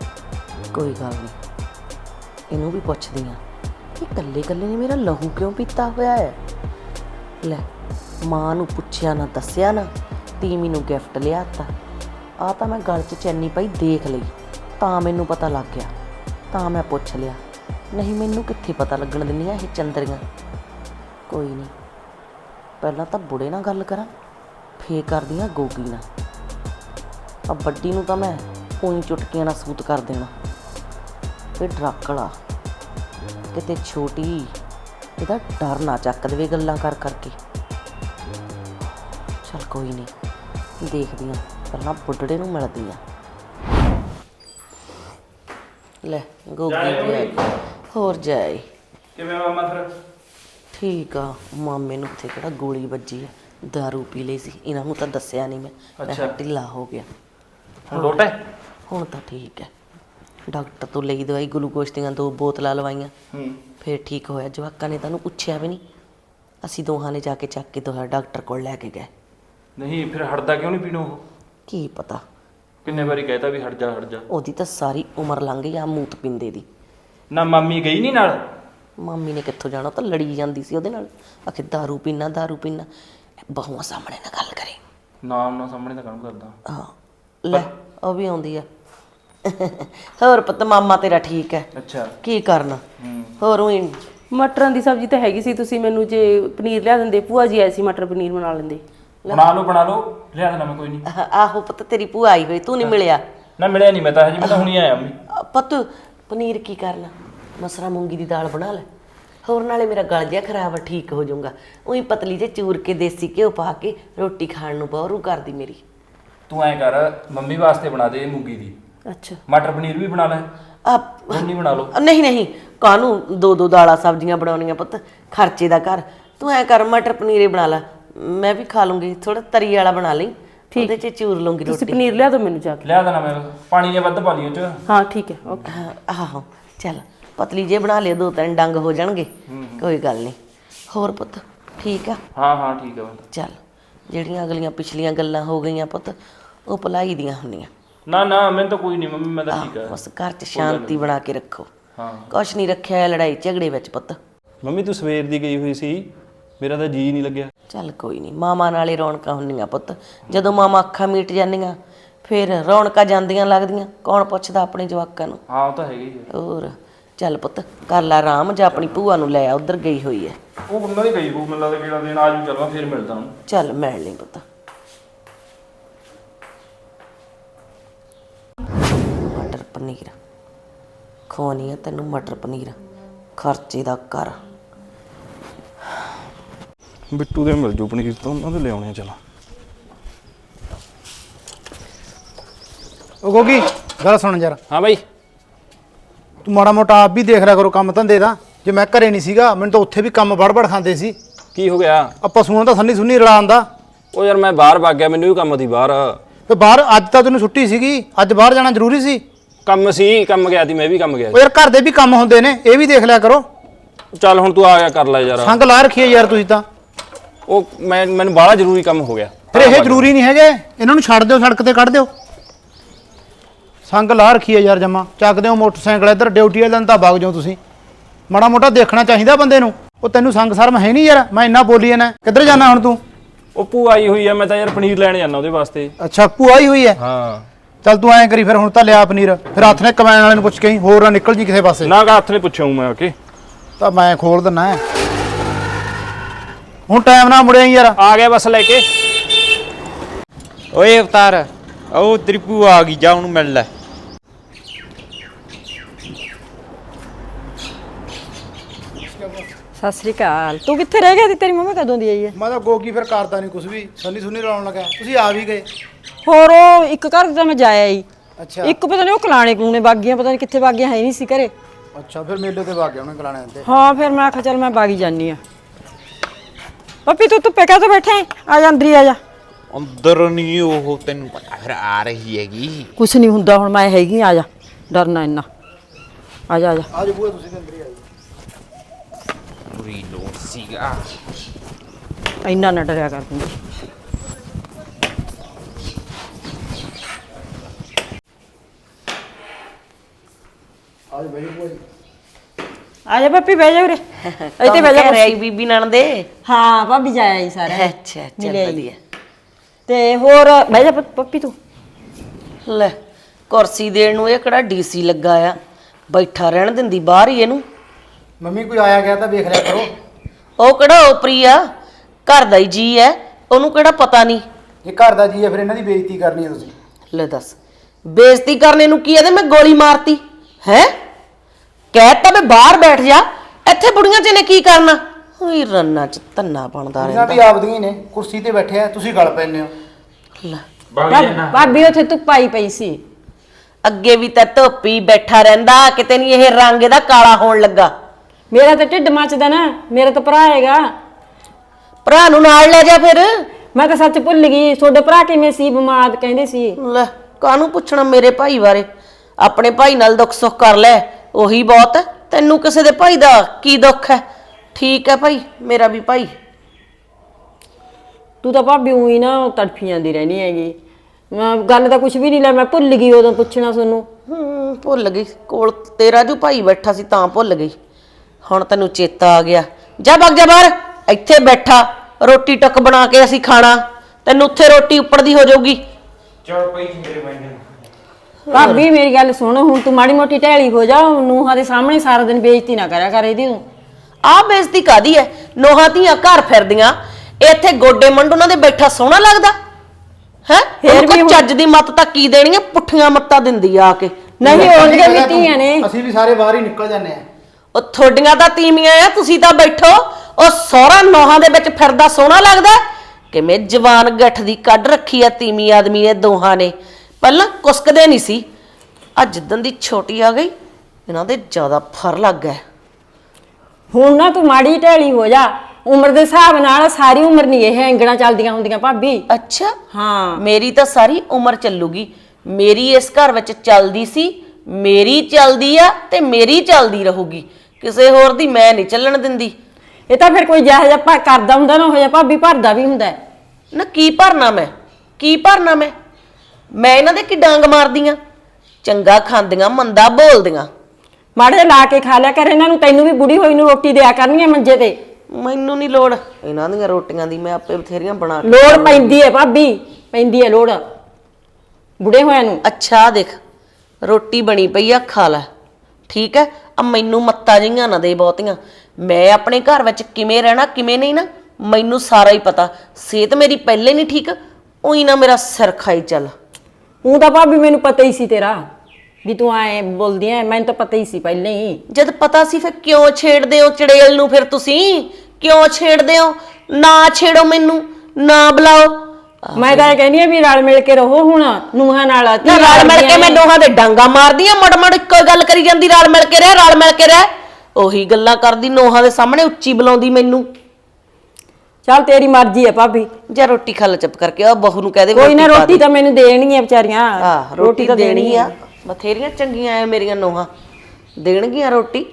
ਕੋਈ ਗੱਲ ਨਹੀਂ। ਇਹਨੂੰ ਵੀ ਪੁੱਛਦੀ ਆ ਕਿ ਕੱਲੇ ਕੱਲੇ ਨੇ ਮੇਰਾ ਲਹੂ ਕਿਉਂ ਪੀਤਾ ਹੋਇਆ ਹੈ? ਲੈ, ਮਾਂ ਨੂੰ ਪੁੱਛਿਆ ਨਾ, ਦੱਸਿਆ ਨਾ ਤੀਮੀ ਮੈਨੂੰ ਗਿਫਟ ਲਿਆਤਾ। ਆ ਤਾਂ ਮੈਂ ਗਲ 'ਚ ਚੈਨੀ ਪਈ ਦੇਖ ਲਈ, ਤਾਂ ਮੈਨੂੰ ਪਤਾ ਲੱਗ ਗਿਆ। ਤਾਂ ਮੈਂ ਪੁੱਛ ਲਿਆ, ਨਹੀਂ, ਮੈਨੂੰ ਕਿੱਥੇ ਪਤਾ ਲੱਗਣ ਦਿੰਦੀਆਂ ਇਹ ਚੰਦਰੀਆਂ? ਕੋਈ ਨਹੀਂ। ਪਹਿਲਾਂ ਤਾਂ ਬੁੜੇ ਨਾਲ ਗੱਲ ਕਰਾਂ ਫੇਰ ਕਰਦੀਆਂ ਗੋਗੀ ਨਾਲ। ਆ ਵੱਡੀ ਨੂੰ ਤਾਂ ਮੈਂ ਉਹੀ ਚੁਟਕੀਆਂ ਨਾਲ ਸੂਤ ਕਰ ਦੇਣਾ। ਫਿਰ ਡਰਾਕਲਾ ਕਿਤੇ ਛੋਟੀ ਇਹਦਾ ਡਰ ਨਾ ਚੱਕ ਦੇਵੇ ਗੱਲਾਂ ਕਰ ਕਰਕੇ। ਚਲ ਕੋਈ ਨਹੀਂ ਦੇਖਦੀ ਆ ਪਹਿਲਾਂ ਬੁੱਢੜੇ ਨੂੰ ਮਿਲਦੀ ਆ ਲੈ ਗੋਗੀ ਆ। ਹੋਰ ਜਾਏ। ਕਿਵੇਂ ਮਾਮਾ ਫਿਰ ਠੀਕ ਆ ਮਾਮੇ ਨੂੰ ਉੱਥੇ ਕਿਹੜਾ ਗੋਲੀ ਵੱਜੀ ਆ ਦਾਰੂ ਪੀ ਲਈ ਸੀ ਇਹਨਾਂ ਨੂੰ ਤਾਂ ਦੱਸਿਆ ਨਹੀਂ ਮੈਂ ਮੈਂ ਕਿਹਾ ਢਿੱਲਾ ਹੋ ਗਿਆ। ਹੁਣ ਲੋਟ ਹੈ? ਹੁਣ ਤਾਂ ਠੀਕ ਹੈ। ਡਾਕਟਰ ਤੋਂ ਲਈ ਦਵਾਈ ਗਲੂਕੋਜ਼ ਦੀਆਂ ਦੋ ਬੋਤਲਾਂ ਲਵਾਈਆਂ। ਹੂੰ। ਫਿਰ ਠੀਕ ਹੋਇਆ ਜਵਾਕਾਂ ਨੇ ਤੁਹਾਨੂੰ ਪੁੱਛਿਆ ਵੀ ਨਹੀਂ ਅਸੀਂ ਦੋਹਾਂ ਨੇ ਜਾ ਕੇ ਚੱਕ ਕੇ ਦੋਹਾ ਡਾਕਟਰ ਕੋਲ ਲੈ ਕੇ ਗਏ। ਨਹੀਂ ਫਿਰ ਹਟਦਾ ਕਿਉਂ ਨਹੀਂ ਪੀਣੋ ਉਹ? ਕੀ ਪਤਾ। ਕਿੰਨੇ ਵਾਰੀ ਕਹਿਤਾ ਵੀ ਹਟ ਜਾ ਹਟ ਜਾ। ਉਹਦੀ ਤਾਂ ਸਾਰੀ ਉਮਰ ਲੰਘ ਗਈ ਆ ਮੂਤ ਪਿੰਦੇ ਦੀ। ਨਾ ਮਾਮੀ ਗਈ ਨਹੀਂ ਨਾਲ? ਮਾਮੀ ਨੇ ਕਿੱਥੋਂ ਜਾਣਾ ਉਹ ਤਾਂ ਲੜੀ ਜਾਂਦੀ ਸੀ ਉਹਦੇ ਨਾਲ ਆਖੇ दारू ਪੀਣਾ दारू ਪੀਣਾ ਬਹੂਆਂ ਸਾਹਮਣੇ ਨਾ ਗੱਲ ਕਰੇ ਨਾ ਉਹਨਾਂ ਸਾਹਮਣੇ ਤਾਂ ਕੰਮ ਕਰਦਾ ਹਾਂ ਲੈ ਉਹ ਵੀ ਆਉਂਦੀ ਆ ਹੋਰ ਪੁੱਤ ਮਾਮਾ ਤੇਰਾ ਠੀਕ ਹੈ ਅੱਛਾ ਕੀ ਕਰਨਾ ਹੋਰ ਉਹ ਮਟਰਾਂ ਦੀ ਸਬਜ਼ੀ ਤਾਂ ਹੈਗੀ ਸੀ ਤੁਸੀਂ ਮੈਨੂੰ ਜੇ ਪਨੀਰ ਲਿਆ ਦਿੰਦੇ ਭੂਆ ਜੀ ਆਏ ਸੀ ਮਟਰ ਪਨੀਰ ਬਣਾ ਲੈਂਦੇ ਬਣਾ ਲਓ ਬਣਾ ਲਓ ਲਿਆ ਦੇਣਾ ਮੈਂ ਕੋਈ ਨਹੀਂ ਆਹ- ਆਹੋ ਪੁੱਤ ਤੇਰੀ ਭੂਆ ਆਈ ਹੋਈ ਤੂੰ ਨਹੀਂ ਮਿਲਿਆ ਨਾ ਮਿਲਿਆ ਨਹੀਂ ਮੈਂ ਤਾਂ ਹਜੇ ਮੈਂ ਤਾਂ ਹੁਣੀ ਆਇਆ ਮੰਮੀ ਅ, ਪੁੱਤ ਪਨੀਰ ਕੀ ਕਰਨਾ ਮਸਰਾ ਮੂੰਗੀ ਦੀ ਦਾਲ ਬਣਾ ਲੈ। ਹੋਰ ਨਾਲੇ ਮੇਰਾ ਗਲ ਜਿਹਾ ਖਰਾਬ ਆ ਠੀਕ ਹੋ ਜਾਊਗਾ। ਉਹੀ ਪਤਲੀ ਜੇ ਚੂਰ ਕੇ ਦੇਸੀ ਘਿਓ ਪਾ ਕੇ ਰੋਟੀ ਖਾਣ ਨੂੰ ਬਹਰੂ ਕਰਦੀ ਮੇਰੀ। ਤੂੰ ਐਂ ਕਰ ਮੰਮੀ ਵਾਸਤੇ ਬਣਾ ਦੇ ਮੂੰਗੀ ਦੀ। ਅੱਛਾ। ਮਟਰ ਪਨੀਰ ਵੀ ਬਣਾ ਲੈ। ਆ ਦੋਨੀ ਬਣਾ ਲਓ। ਨਹੀਂ ਨਹੀਂ ਕਾਹਨੂੰ ਦੋ ਦੋ ਦਾਲਾਂ ਸਬਜ਼ੀਆਂ ਬਣਾਉਣੀਆਂ ਪੁੱਤ ਖਰਚੇ ਦਾ ਘਰ। ਤੂੰ ਐ ਕਰ ਮਟਰ ਪਨੀਰੇ ਬਣਾ ਲੈ। ਮੈਂ ਵੀ ਖਾ ਲੂੰਗੀ ਥੋੜਾ ਤਰੀ ਵਾਲਾ ਬਣਾ ਲਈ ਉਹਦੇ ਚ ਚੂਰ ਲੂੰਗੀ ਤੁਸੀਂ ਰੋਟੀ। ਪਨੀਰ ਲਿਆ ਦਿਓ ਮੈਨੂੰ ਜਾ ਕੇ। ਲਿਆ ਦੇਣਾ ਮੈਂ ਪਾਣੀ ਨੇ ਵੱਧ ਪਾ ਲਈ ਉਹ ਚ। ਹਾਂ ਠੀਕ ਹੈ ਓਕੇ। ਆਹੋ ਚੱਲ। ਪਤਲੀ ਜੇ ਬਣਾ ਲਿਓ ਦੋ ਤਿੰਨ ਡੰਗ ਹੋ ਜਾਣਗੇ ਕੋਈ ਗੱਲ ਨਹੀਂ। ਹੋਰ ਪੁੱਤ ਠੀਕ ਆ? ਹਾਂ ਹਾਂ ਠੀਕ ਆ। ਚੱਲ ਜਿਹੜੀਆਂ ਅਗਲੀਆਂ ਪਿਛਲੀਆਂ ਗੱਲਾਂ ਹੋ ਗਈਆਂ ਪੁੱਤ ਉਹ ਭਲਾਈ ਦੀਆਂ ਹੁੰਦੀਆਂ। ਨਾ ਨਾ ਮੈਨੂੰ ਤਾਂ ਕੋਈ ਨਹੀਂ ਮੰਮੀ ਮੈਂ ਤਾਂ ਠੀਕ ਆ। ਬਸ ਘਰ 'ਚ ਸ਼ਾਂਤੀ ਬਣਾ ਕੇ ਰੱਖੋ। ਹਾਂ। ਕੁਛ ਨਹੀਂ ਰੱਖਿਆ ਹੈ ਲੜਾਈ ਝਗੜੇ ਵਿੱਚ ਪੁੱਤ। ਮੰਮੀ ਤੂੰ ਸਵੇਰ ਦੀ ਗਈ ਹੋਈ ਸੀ। ਮੇਰਾ ਤਾਂ ਜੀ ਨਹੀਂ ਲੱਗਿਆ। ਚੱਲ ਕੋਈ ਨਹੀਂ ਮਾਮਾ ਨਾਲੇ ਰੌਣਕਾਂ ਹੁੰਦੀਆਂ ਪੁੱਤ। ਜਦੋਂ ਮਾਮਾ ਅੱਖਾਂ ਮੀਟ ਜਾਂਦੀਆਂ ਫਿਰ ਰੌਣਕਾਂ ਜਾਂਦੀਆਂ ਲੱਗਦੀਆਂ। ਕੌਣ ਪੁੱਛਦਾ ਆਪਣੇ ਜਵਾਕਾਂ ਨੂੰ? ਹਾਂ ਉਹ ਤਾਂ ਹੈਗੀ। ਹੋਰ? ਚੱਲ ਪੁੱਤ ਕਰ ਲੈ ਆਰਾਮ ਜਾਂ ਆਪਣੀ ਭੂਆ ਨੂੰ ਲੈ ਆ ਉਧਰ ਗਈ ਹੋਈ ਹੈ ਉਹ ਬੰਦਾ ਹੀ ਗਈ ਉਹ ਮੈਨੂੰ ਲੱਗਦਾ ਕਿਹੜਾ ਦਿਨ ਆਜੂ ਚੱਲਵਾ ਫਿਰ ਮਿਲਦਾ ਹੁਣ ਚੱਲ ਮਿਲ ਲਈ ਪੁੱਤ। ਮਟਰ ਪਨੀਰ। ਖਵਾਉਣੀ ਆ ਤੈਨੂੰ ਮਟਰ ਪਨੀਰ ਖਰਚੇ ਦਾ ਕਰ ਬਿੱਟੂ ਦੇ ਮਿਲ ਜੂ ਪਨੀਰ ਤੋਂ ਉਹਨਾਂ ਦੇ ਲਿਆਉਣੇ ਆ ਚਲ। ਉਹ ਗੋਗੀ ਗੱਲ ਸੁਣ ਯਾਰ ਹਾਂ ਬਾਈ। ਤੂੰ ਮਾੜਾ ਮੋਟਾ ਆਪ ਵੀ ਦੇਖ ਲਿਆ ਕਰੋ ਕੰਮ ਧੰਦੇ ਦਾ। ਜੇ ਮੈਂ ਘਰੇ ਨਹੀਂ ਸੀਗਾ ਮੈਨੂੰ ਤਾਂ ਉੱਥੇ ਵੀ ਕੰਮ ਵੜ-ਵੜ ਖਾਂਦੇ ਸੀ। ਕੀ ਹੋ ਗਿਆ? ਆ ਪਸ਼ੂਆਂ ਦਾ ਸੰਨੀ ਸੁੰਨੀ ਰਲਾਉਂਦਾ ਉਹ ਯਾਰ ਮੈਂ ਬਾਹਰ ਭੱਗ ਗਿਆ ਮੈਨੂੰ ਵੀ ਕੰਮ ਸੀ ਬਾਹਰ। ਤੇ ਬਾਹਰ ਅੱਜ ਤਾਂ ਤੈਨੂੰ ਛੁੱਟੀ ਸੀਗੀ ਅੱਜ ਬਾਹਰ ਜਾਣਾ ਜ਼ਰੂਰੀ ਸੀ। ਕੰਮ ਸੀ ਕੰਮ ਗਿਆ ਸੀ ਮੈਂ ਵੀ ਕੰਮ ਗਿਆ ਉਹ ਯਾਰ ਘਰ ਦੇ ਵੀ ਕੰਮ ਹੁੰਦੇ ਨੇ ਇਹ ਵੀ ਦੇਖ ਲਿਆ ਕਰੋ। ਚੱਲ ਹੁਣ ਤੂੰ ਆ ਗਿਆ ਕਰ ਲੈ ਯਾਰ। ਸੰਗ ਲਾ ਰੱਖੀ ਹੈ ਯਾਰ ਤੁਸੀਂ ਤਾਂ। ਉਹ ਮੈਂ ਮੈਨੂੰ ਬਾਹਲਾ ਜ਼ਰੂਰੀ ਕੰਮ ਹੋ ਗਿਆ। ਫਿਰ ਇਹ ਜ਼ਰੂਰੀ ਨਹੀਂ ਹੈਗੇ ਇਹਨਾਂ ਨੂੰ ਛੱਡ ਦਿਓ ਸੜਕ ਤੇ ਕੱਢ ਦਿਓ। ਸੰਗ ਲਾ ਰੱਖੀ ਹੈ ਯਾਰ ਜਮਾ। ਚੱਕਦੇ ਹੋ ਮੋਟਰਸਾਈਕਲ ਇੱਧਰ ਡਿਊਟੀ ਵਾਲੇ ਦਿਨ ਤਾਂ ਵਗ ਜਾਓ ਤੁਸੀਂ। ਮਾੜਾ ਮੋਟਾ ਦੇਖਣਾ ਚਾਹੀਦਾ ਬੰਦੇ ਨੂੰ। ਉਹ ਤੈਨੂੰ ਸੰਗ ਸ਼ਰਮ ਹੈ ਨਹੀਂ ਯਾਰ ਮੈਂ ਇੰਨਾ ਬੋਲੀ ਜਾਣਾ ਕਿੱਧਰ ਜਾਣਾ ਹੁਣ ਤੂੰ? ਉਹ ਭੂਆ ਆਈ ਹੋਈ ਆ ਮੈਂ ਤਾਂ ਯਾਰ ਪਨੀਰ ਲੈਣ ਜਾਣਾ ਉਹਦੇ ਵਾਸਤੇ। ਅੱਛਾ ਭੂਆ ਹੀ ਹੋਈ ਹੈ ਹਾਂ। ਚੱਲ ਤੂੰ ਐਂ ਕਰੀ ਫਿਰ ਹੁਣ ਤਾਂ ਲਿਆ ਪਨੀਰ। ਫਿਰ ਹੱਥ ਨੇ ਕਮੈਨ ਵਾਲੇ ਨੂੰ ਪੁੱਛ ਕੇ ਆਈ, ਹੋਰ ਨਾ ਨਿਕਲ ਜੀ ਕਿਸੇ ਪਾਸੇ। ਨਾ ਹੱਥ ਨੇ ਪੁੱਛਿਆ ਹੂੰ ਮੈਂ ਆ ਕੇ। ਤਾਂ ਮੈਂ ਖੋਲ ਦਿੰਨਾ ਹੈ ਹੁਣ ਟਾਈਮ ਨਾਲ ਮੁੜਿਆ ਯਾਰ। ਆ ਗਿਆ ਬਸ ਲੈ ਕੇ। ਓਏ ਅਵਤਾਰ ਉਹ ਤੇਰੀ ਭੂਆ ਆ ਗਈ ਜਾ ਉਹਨੂੰ ਮਿਲ ਲੈ। ਸਤਿ ਸ੍ਰੀ ਅਕਾਲ। ਤੂੰ ਕਿੱਥੇ ਰਹਿ ਗਿਆ ਸੀ? ਤੇਰੀ ਮੰਮੀ ਕਦੋਂ ਦੀ ਆਈ ਹੈ? ਮੈਂ ਤਾਂ ਗੋਗੀ ਫਿਰ ਕਰਦਾ ਨਹੀਂ ਕੁਝ ਵੀ। ਸੰਨੀ ਸੁੰਨੀ ਲਾਉਣ ਲੱਗਾ। ਤੁਸੀਂ ਆ ਵੀ ਗਏ। ਹੋਰ ਉਹ ਇੱਕ ਘਰ ਤਾਂ ਮੈਂ ਜਾਇਆ ਹੀ ਅੱਛਾ। ਇੱਕ ਪਤਾ ਨਹੀਂ ਉਹ ਕਲਾਣੇ ਕਲੂਣੇ ਬਾਗੀਆਂ ਪਤਾ ਨਹੀਂ ਕਿੱਥੇ ਬਾਗੀਆਂ ਹੈ ਨਹੀਂ ਸੀ ਘਰੇ। ਅੱਛਾ ਫਿਰ ਮੇਲੇ ਤੇ ਵਗ ਗਿਆ ਉਹਨੇ ਕਲਾਣੇ ਤੇ। ਹਾਂ ਫਿਰ ਮੈਂ ਆਖਿਆ ਚੱਲ ਮੈਂ ਬਾਗੀ ਜਾਨੀ ਆ ਪੱਪੀ ਤੂੰ ਧੁੱਪੇ ਕਾਹ ਤੋਂ ਬੈਠਾ ਹੈ ਆ ਜਾ ਅੰਦਰ ਹੀ ਆ ਜਾ। ਅੰਦਰ ਨਹੀਂ ਉਹ ਤੈਨੂੰ ਪਤਾ ਫਿਰ ਆ ਰਹੀ ਹੈਗੀ। ਕੁਛ ਨਹੀਂ ਹੁੰਦਾ ਹੁਣ ਮੈਂ ਹੈਗੀ ਆ ਜਾ। ਡਰਨਾ ਇੰਨਾ। ਆ ਜਾ ਆ ਜਾ। ਆਜੋ ਬੂਆ ਤੁਸੀਂ ਅੰਦਰ ਹੀ ਸੀਗਾ ਇੰਨਾ ਨਾ ਡਰਿਆ ਕਰ ਤੂੰ। ਆਜੋ ਜੀ ਆ ਜਾ ਪੱਪੀ ਬਹਿ ਜਾ ਉਰੇ ਇੱਥੇ ਬਹਿ ਜਾ ਰਹੀ ਬੀਬੀ ਨਣਦੇ ਹਾਂ ਭਾਬੀ ਜਾਇਆ ਹੀ ਸਾਰੇ। ਅੱਛਾ ਚੱਲ ਮਿਲਿਆ। ਵਧੀਆ। ਤੇ ਹੋਰ ਬਹਿ ਜਾ ਪ- ਪੱਪੀ ਤੂੰ। ਲੈ ਕੁਰਸੀ ਦੇਣ ਨੂੰ ਇਹ ਕਿਹੜਾ ਡੀਸੀ ਲੱਗਾ ਆ? ਬੈਠਾ ਰਹਿਣ ਦਿੰਦੀ ਬਾਹਰ ਹੀ ਇਹਨੂੰ। ਮੰਮੀ ਕੋਈ ਆਇਆ ਗਿਆ ਤਾਂ ਵੇਖ ਲਿਆ ਕਰੋ। ਉਹ ਕਿਹੜਾ ਓਪਰੀ ਆ ਘਰ ਦਾ ਹੀ ਜੀ ਐ ਉਹਨੂੰ ਕਿਹੜਾ ਪਤਾ ਨਹੀਂ? ਜੇ ਘਰ ਦਾ ਜੀ ਹੈ ਫਿਰ ਇਹਨਾਂ ਦੀ ਬੇਇੱਜ਼ਤੀ ਕਰਨੀ ਹੈ ਤੁਸੀਂ। ਲੈ ਦੱਸ। ਬੇਇੱਜ਼ਤੀ ਕਰਨੇ ਨੂੰ ਕੀ ਇਹਦੇ ਮੈਂ ਗੋਲੀ ਮਾਰਤੀ। ਹੈ? ਕਹਿਤਾ ਵੀ ਬਾਹਰ ਬੈਠ ਜਾ। ਇੱਥੇ ਬੁੜੀਆਂ ਚ ਨੇ ਕੀ ਕਰਨਾ? ਹੋਈ ਰੰਨਾ ਚ ਧੰਨਾ ਬਣਦਾ ਇਹਨਾਂ ਵੀ ਰਹਿੰਦਾ ਆਪਦੀਆਂ ਹੀ ਨੇ ਕੁਰਸੀ ਤੇ ਬੈਠੇ ਆ ਤੁਸੀਂ ਗਲ ਪੈਂਦੇ ਹੋ। ਲੈ। ਭਾਬੀ ਉੱਥੇ ਧੁੱਪ ਆਈ ਪਈ ਸੀ। ਅੱਗੇ ਵੀ ਤਾਂ ਧੋਪੀ ਬੈਠਾ ਰਹਿੰਦਾ ਕਿਤੇ ਨਹੀਂ ਇਹ ਰੰਗ ਇਹਦਾ ਕਾਲਾ ਹੋਣ ਲੱਗਾ। ਮੇਰਾ ਤਾਂ ਢਿੱਡ ਮੱਚਦਾ ਨਾ ਮੇਰਾ ਤਾਂ ਭਰਾ ਹੈਗਾ। ਭਰਾ ਨੂੰ ਨਾਲ ਲੈ ਜਾ ਫਿਰ। ਮੈਂ ਤਾਂ ਸੱਚ ਭੁੱਲ ਗਈ ਤੁਹਾਡੇ ਭਰਾ ਕਿਵੇਂ ਸੀ ਬਿਮਾਰ ਕਹਿੰਦੇ ਸੀ। ਲੈ ਕਾਹਨੂੰ ਪੁੱਛਣਾ ਮੇਰੇ ਭਾਈ ਬਾਰੇ? ਆਪਣੇ ਭਾਈ ਨਾਲ ਦੁੱਖ ਸੁੱਖ ਕਰ ਲੈ ਉਹੀ ਬਹੁਤ। ਹੈ ਤੈਨੂੰ ਕਿਸੇ ਦੇ ਭਾਈ ਦਾ ਕੀ ਦੁੱਖ ਹੈ? ਠੀਕ ਹੈ ਭਾਈ ਮੇਰਾ ਵੀ ਭਾਈ। ਤੂੰ ਤਾਂ ਭਾਬੀ ਉਹੀ ਨਾ ਤੜਫੀ ਜਾਂਦੀ ਰਹਿਣੀ ਹੈਗੀ। ਮੈਂ ਗੱਲ ਤਾਂ ਕੁਝ ਵੀ ਨਹੀਂ ਲੈ ਮੈਂ ਭੁੱਲ ਗਈ ਉਦੋਂ ਪੁੱਛਣਾ ਤੁਹਾਨੂੰ। ਹੂੰ ਭੁੱਲ ਗਈ। ਕੋਲ ਤੇਰਾ ਜੋ ਭਾਈ ਬੈਠਾ ਸੀ ਤਾਂ ਭੁੱਲ ਗਈ। ਹੁਣ ਤੈਨੂੰ ਚੇਤਾ ਆ ਗਿਆ। ਜਾ ਵਗ ਜਾ ਬਾਹਰ। ਇੱਥੇ ਬੈਠਾ। ਰੋਟੀ ਟੁੱਕ ਬਣਾ ਕੇ ਅਸੀਂ ਖਾਣਾ। ਤੈਨੂੰ ਉੱਥੇ ਰੋਟੀ ਉੱਪਰ ਦੀ ਹੋ ਜਾਊਗੀ। ਭਾਬੀ ਮੇਰੀ ਗੱਲ ਸੁਣ। ਹੁਣ ਤੂੰ ਮਾੜੀ ਮੋਟੀ ਢੈਲੀ ਹੋ ਜਾ। ਨੂੰਹਾਂ ਦੇ ਸਾਹਮਣੇ ਸਾਰਾ ਦਿਨ ਬੇਇੱਜ਼ਤੀ ਨਾ ਕਰਿਆ ਕਰ ਇਹਦੀ ਤੂੰ। ਆਹ ਬੇਇੱਜ਼ਤੀ ਕਾਦੀ ਹੈ ਨੋਹਾਂ ਧੀਆਂ ਘਰ ਫਿਰਦੀਆਂ। ਇੱਥੇ ਗੋਡੇ ਮੰਡ ਉਹਨਾਂ ਦੇ ਬੈਠਾ ਸੋਹਣਾ ਲੱਗਦਾ। ਹੈ? ਫੇਰ ਵੀ ਚੱਜ ਦੀ ਮੱਤ ਤਾਂ ਕੀ ਦੇਣੀ ਹੈ ਪੁੱਠੀਆਂ ਮੱਤਾਂ ਦਿੰਦੀ ਆ ਕੇ। ਨਹੀਂ ਵੀ ਧੀਆਂ ਨੇ। ਅਸੀਂ ਵੀ ਸਾਰੇ ਬਾਹਰ ਹੀ ਨਿਕਲ ਜਾਂਦੇ ਆ। ਉਹ ਥੋਡੀਆਂ ਤਾਂ ਤੀਵੀਆਂ ਆ ਤੁਸੀਂ ਤਾਂ ਬੈਠੋ। ਉਹ ਸਹੁਰਾ ਨੋਹਾਂ ਦੇ ਵਿੱਚ ਫਿਰਦਾ ਸੋਹਣਾ ਲੱਗਦਾ ਕਿਵੇਂ ਜਵਾਨ ਗੱਠ ਦੀ ਕੱਢ ਰੱਖੀ ਆ ਤੀਵੀਂ ਆਦਮੀ ਇਹ ਦੋਹਾਂ ਨੇ। ਪਹਿਲਾਂ ਕੁਸਕਦੇ ਨਹੀਂ ਸੀ। ਆ ਜਿੱਦਣ ਦੀ ਛੋਟੀ ਆ ਗਈ ਇਹਨਾਂ ਦੇ ਜ਼ਿਆਦਾ ਫਰ ਲੱਗ ਗਿਆ ਹੁਣ ਨਾ ਤੂੰ ਮਾੜੀ ਢੇਲੀ ਹੋ ਜਾ। ਉਮਰ ਦੇ ਹਿਸਾਬ ਨਾਲ ਸਾਰੀ ਉਮਰ ਨਹੀਂ ਇਹ ਐਂਗਣਾ ਚੱਲਦੀਆਂ ਹੁੰਦੀਆਂ ਭਾਬੀ। ਅੱਛਾ। ਹਾਂ। ਮੇਰੀ ਤਾਂ ਸਾਰੀ ਉਮਰ ਚੱਲੂਗੀ। ਮੇਰੀ ਇਸ ਘਰ ਵਿੱਚ ਚੱਲਦੀ ਸੀ ਮੇਰੀ ਚੱਲਦੀ ਆ ਤੇ ਮੇਰੀ ਚੱਲਦੀ ਰਹੂਗੀ। ਕਿਸੇ ਹੋਰ ਦੀ ਮੈਂ ਨਹੀਂ ਚੱਲਣ ਦਿੰਦੀ। ਇਹ ਤਾਂ ਫਿਰ ਕੋਈ ਜਿਹੋ ਜਿਹਾ ਭਾ- ਕਰਦਾ ਹੁੰਦਾ ਨਾ ਉਹ ਜਿਹਾ ਭਾਬੀ ਭਰਦਾ ਵੀ ਹੁੰਦਾ ਹੈ। ਨਾ ਕੀ ਭਰਨਾ ਮੈਂ? ਕੀ ਭਰਨਾ ਮੈਂ? ਮੈਂ ਇਹਨਾਂ ਦੇ ਕੀ ਡਾਂਗ ਮਾਰਦੀਆਂ? ਚੰਗਾ ਖਾਂਦੀਆਂ ਮੰਦਾ ਬੋਲਦੀਆਂ। ਮਾੜੇ ਜਿਹੇ ਲਾ ਕੇ ਖਾ ਲਿਆ ਕਰ ਇਹਨਾਂ ਨੂੰ ਤੈਨੂੰ ਵੀ ਬੁੜੀ ਹੋਈ ਨੂੰ ਰੋਟੀ ਦਿਆ ਕਰਨੀ ਹੈ ਮੰਜੇ ਤੇ। ਮੈਨੂੰ ਨਹੀਂ ਲੋੜ। ਇਹਨਾਂ ਦੀਆਂ ਰੋਟੀਆਂ ਦੀ ਮੈਂ ਆਪੇ ਬਥੇਰੀਆਂ ਬਣਾ ਕੇ ਲੋੜ ਪੈਂਦੀ ਹੈ ਭਾਬੀ ਪੈਂਦੀ ਹੈ ਲੋੜ। ਬੁੜੇ ਹੋਇਆਂ ਨੂੰ। ਅੱਛਾ ਆਹ ਦੇਖ ਰੋਟੀ ਬਣੀ ਪਈ ਆ ਖਾ ਲੈ। ਠੀਕ ਹੈ? ਆ ਮੈਨੂੰ ਮੱਤਾ ਜਿਹੀਆਂ ਨਾ ਦੇ ਬਹੁਤੀਆਂ। ਮੈਂ ਆਪਣੇ ਘਰ ਵਿੱਚ ਕਿਵੇਂ ਰਹਿਣਾ ਕਿਵੇਂ ਨਹੀਂ ਨਾ ਮੈਨੂੰ ਸਾਰਾ ਹੀ ਪਤਾ। ਸਿਹਤ ਮੇਰੀ ਪਹਿਲੇ ਨਹੀਂ ਠੀਕ ਉਹੀ ਨਾ ਮੇਰਾ ਸਿਰ ਖਾਈ ਚੱਲ। ਉਹ ਤਾਂ ਭਾਬੀ ਮੈਨੂੰ ਪਤਾ ਹੀ ਸੀ ਤੇਰਾ ਵੀ ਤੂੰ ਐ ਬੋਲਦੀ ਐ ਮੈਨੂੰ ਤਾਂ ਪਤਾ ਹੀ ਸੀ ਪਹਿਲਾਂ ਹੀ। ਜਦ ਪਤਾ ਸੀ ਫਿਰ ਕਿਉਂ ਛੇੜਦੇ ਹੋ ਚੜੇਲ ਨੂੰ ਫਿਰ ਤੁਸੀਂ? ਕਿਉਂ ਛੇੜਦੇ ਹੋ? ਨਾ ਛੇੜੋ ਮੈਨੂੰ ਨਾ ਬੁਲਾਓ। ਮੈਂ ਤਾਂ ਇਹ ਕਹਿੰਦੀ ਆ ਵੀ ਰਲ ਮਿਲ ਕੇ ਰਹੋ ਹੁਣ ਨੂਹਾਂ ਨਾਲ ਨਾ ਰਲ ਮਿਲ ਕੇ ਮੈਂ। ਦੋਹਾਂ ਦੇ ਡਾਂਗਾ ਮਾਰਦੀ ਆ ਮੜ ਮੜ ਇੱਕੋ ਗੱਲ ਕਰੀ ਜਾਂਦੀ ਰਲ ਮਿਲ ਕੇ ਰਹਿ ਰਲ ਮਿਲ ਕੇ ਰਹਿ। ਉਹੀ ਗੱਲਾਂ ਕਰਦੀ ਨੋਹਾਂ ਦੇ ਸਾਹਮਣੇ ਉੱਚੀ ਬੁਲਾਉਂਦੀ ਮੈਨੂੰ। ਚੱਲ ਤੇਰੀ ਮਰਜ਼ੀ ਹੈ ਭਾਬੀ। ਜਾਂ ਰੋਟੀ ਖਾ ਲੈ ਚੁੱਪ ਕਰਕੇ ਆ ਬਹੂ ਨੂੰ ਕਹਿ ਦੇ ਕੋਈ ਨਾ ਪਾ ਰੋਟੀ ਦੇ। ਤਾਂ ਮੈਨੂੰ ਦੇਣੀ ਹੈ ਵਿਚਾਰੀਆਂ। ਆਹ ਰੋਟੀ ਤਾਂ ਦੇਣੀ ਆ। ਬਥੇਰੀਆਂ ਚੰਗੀਆਂ ਆ ਮੇਰੀਆਂ ਨੋਹਾਂ। ਦੇਣਗੀਆਂ ਰੋਟੀ?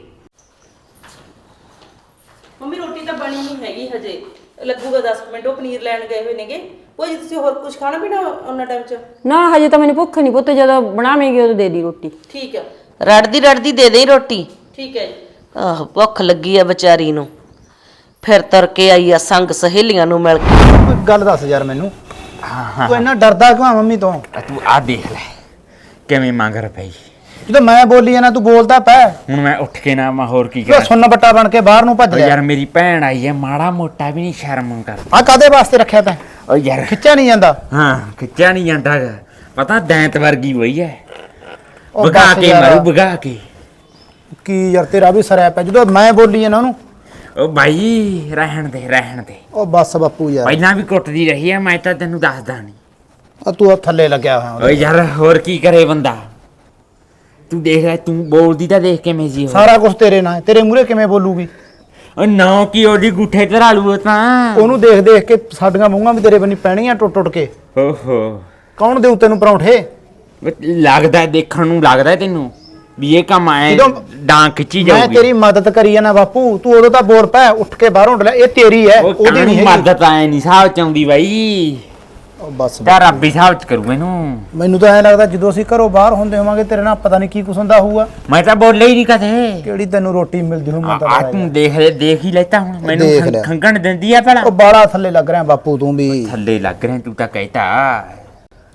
ਮੰਮੀ ਰੋਟੀ ਤਾਂ ਬਣੀ ਨਹੀਂ ਹੈਗੀ ਹਜੇ। ਲੱਗੂਗਾ 10 ਮਿੰਟ ਉਹ ਪਨੀਰ ਲੈਣ ਗਏ ਹੋਏ ਨੇਗੇ। ਕੋਈ ਤੁਸੀਂ ਹੋਰ ਕੁਝ ਖਾਣਾ ਪੀਣਾ ਉਹਨਾਂ ਟਾਈਮ 'ਚ? ਨਾ ਹਜੇ ਤਾਂ ਮੈਨੂੰ ਭੁੱਖ ਨਹੀਂ ਪੁੱਤ ਜਦੋਂ ਬਣਾਵੇਂਗੀ ਉਦੋਂ ਦੇ ਦੀ ਰੋਟੀ। ਠੀਕ ਹੈ ਰੜਦੀ ਰੜਦੀ ਦੇ ਦੇ ਰੋਟੀ? ਠੀਕ ਹੈ ਜੀ। ਆਹ ਭੁੱਖ ਲੱਗੀ ਆ ਵਿਚਾਰੀ ਨੂੰ। ਫਿਰ ਤਰ ਕੇ ਆਈ ਆ ਸੰਗ ਸਹੇਲੀਆਂ ਨੂੰ ਮਿਲ ਕੇ। ਕੋਈ ਗੱਲ ਦੱਸ ਯਾਰ ਮੈਨੂੰ। ਤੂੰ ਇੰਨਾ ਡਰਦਾ ਕਿਉਂ ਆ ਮੰਮੀ ਤੋਂ? ਆ ਤੂੰ ਆ ਦੇਖ ਲੈ ਕਿਵੇਂ ਮੰਗ ਪਈ ਜਦੋਂ ਮੈਂ ਬੋਲੀ ਜਾਣਾ ਤੂੰ ਬੋਲਦਾ ਪੈ। ਹੁਣ ਮੈਂ ਉੱਠ ਕੇ ਨਾ ਮੈਂ ਹੋਰ ਕੀ ਤੂੰ ਕਰਾਂ? ਸੁੰਨ ਬੱਟਾ ਬਣ ਕੇ ਬਾਹਰ ਨੂੰ ਭੱਜ ਓ ਯਾਰ ਮੇਰੀ ਭੈਣ ਆਈ ਹੈ ਮਾੜਾ ਮੋਟਾ ਵੀ ਨਹੀਂ ਸ਼ਰਮ ਕਰ। ਆ ਕਾਦੇ ਵਾਸਤੇ ਰੱਖਿਆ ਤੈਂ? ਓ ਯਾਰ। ਖਿੱਚਿਆ ਨਹੀਂ ਜਾਂਦਾ। ਹਾਂ ਖਿੱਚਿਆ ਨਹੀਂ ਜਾਂਦਾ ਗਾ। ਪਤਾ ਦੈਂਤ ਵਰਗੀ ਹੋਈ ਹੈ ਉਹ ਕੇ ਯਾਰ। ਮਰੂ ਬਗਾ ਕੇ। ਕੀ ਯਾਰ ਤੇਰਾ ਵੀ ਸਰਿਆ ਪਿਆ। ਜਦੋਂ ਮੈਂ ਬੋਲੀ ਜਾਣਾ ਉਹਨੂੰ। ਓ ਭਾਈ ਰਹਿਣ ਦੇ ਰਹਿਣ ਦੇ। ਉਹ ਬੱਸ ਬੱਪੂ ਯਾਰ। ਪਹਿਲਾਂ ਵੀ ਕੁੱਟਦੀ ਰਹੀ ਹੈ ਮੈਂ ਤਾਂ ਤੈਨੂੰ ਦੱਸਦਾ ਨਹੀਂ ਆ ਤੂੰ ਆ ਥੱਲੇ ਲੱਗਿਆ ਹੋਇਆ। ਓ ਯਾਰ ਹੋਰ ਕੀ ਕਰੇ ਬੰਦਾ? ਤੂੰ ਦੇਖ ਲੈ ਤੂੰ ਬੋਲਦੀ ਤਾਂ ਦੇਖ ਕਿਵੇਂ ਜੀ ਹੋ ਸਾਰਾ ਕੁਝ ਤੇਰੇ ਨਾਲ ਹੈ। ਤੇਰੇ ਮੂਹਰੇ ਕਿਵੇਂ ਬੋਲੂਗੀ? ਓ ਨਾ ਕੀ ਉਹਦੀ ਗੁੱਠੇ ਧਰਾ ਲੂ ਉਹ ਤਾਂ। ਉਹਨੂੰ ਦੇਖ ਦੇਖ ਕੇ ਸਾਡੀਆਂ ਮੂੰਹਾਂ ਵੀ ਤੇਰੇ ਬੰਨੀ ਪੈਣੀਆਂ ਟੁੱਟ ਟੁੱਟ ਕੇ। ਓਹੋ। ਕੌਣ ਦੇਊ ਤੈਨੂੰ ਪਰੌਂਠੇ? ਲੱਗਦਾ ਦੇਖਣ ਨੂੰ ਲੱਗਦਾ ਤੈਨੂੰ ਵੀ ਇਹ ਕੰਮ ਆਏ ਜਦੋਂ- ਡਾਂ ਖਿੱਚੀ ਮੈਂ ਜਾਊਗੀ। ਤੇਰੀ ਮਦਦ ਕਰੀ ਜਾਣਾ ਬਾਪੂ ਤੂੰ ਉਦੋਂ ਤਾਂ ਬੋਲ ਪੈ ਉੱਠ ਕੇ ਬਾਹਰੋਂ ਡਲਿਆ ਇਹ ਤੇਰੀ ਹੈ ਉਹ ਉਹਦੀ ਨਹੀਂ ਹੈਗੀ। ਮਦਦ ਆਏ ਨਹੀਂ ਸਾਹ ਚ ਆਉਂਦੀ ਬਾਈ। ਉਹ ਬਸ ਤਾਂ ਰੱਬ ਹੀ ਚ ਕਰੂ ਮੈਨੂੰ। ਮੈਨੂੰ ਤਾਂ ਐਂ ਲੱਗਦਾ ਜਦੋਂ ਅਸੀਂ ਘਰੋਂ ਬਾਹਰ ਹੁੰਦੇ ਹੋਵਾਂਗੇ ਤੇਰੇ ਨਾਲ ਪਤਾ ਨਹੀਂ ਕੀ ਕੁਛ ਹੁੰਦਾ ਹੋਊਗਾ। ਮੈਂ ਤਾਂ ਬੋਲਿਆ ਹੀ ਨਹੀਂ ਕਦੇ। ਕਿਹੜੀ ਤੈਨੂੰ ਰੋਟੀ ਮਿਲਦੀ ਹੋਊ ਮੈਨੂੰ ਤਾਂ ਆ ਤੂੰ। ਦੇਖ ਲੈ ਦੇਖ ਹੀ ਲੈਤਾ ਹੁਣ। ਮੈਨੂੰ ਦੇਖ। ਖੰਗਣ ਦਿੰਦੀ ਆ ਭਲਾ। ਉਹ ਬਾਲਾ ਥੱਲੇ ਲੱਗ ਰਿਹਾ ਬਾਪੂ ਤੂੰ ਵੀ। ਥੱਲੇ ਲੱਗ ਰਿਹਾ ਤੂੰ ਤਾਂ ਕਹਿਤਾ।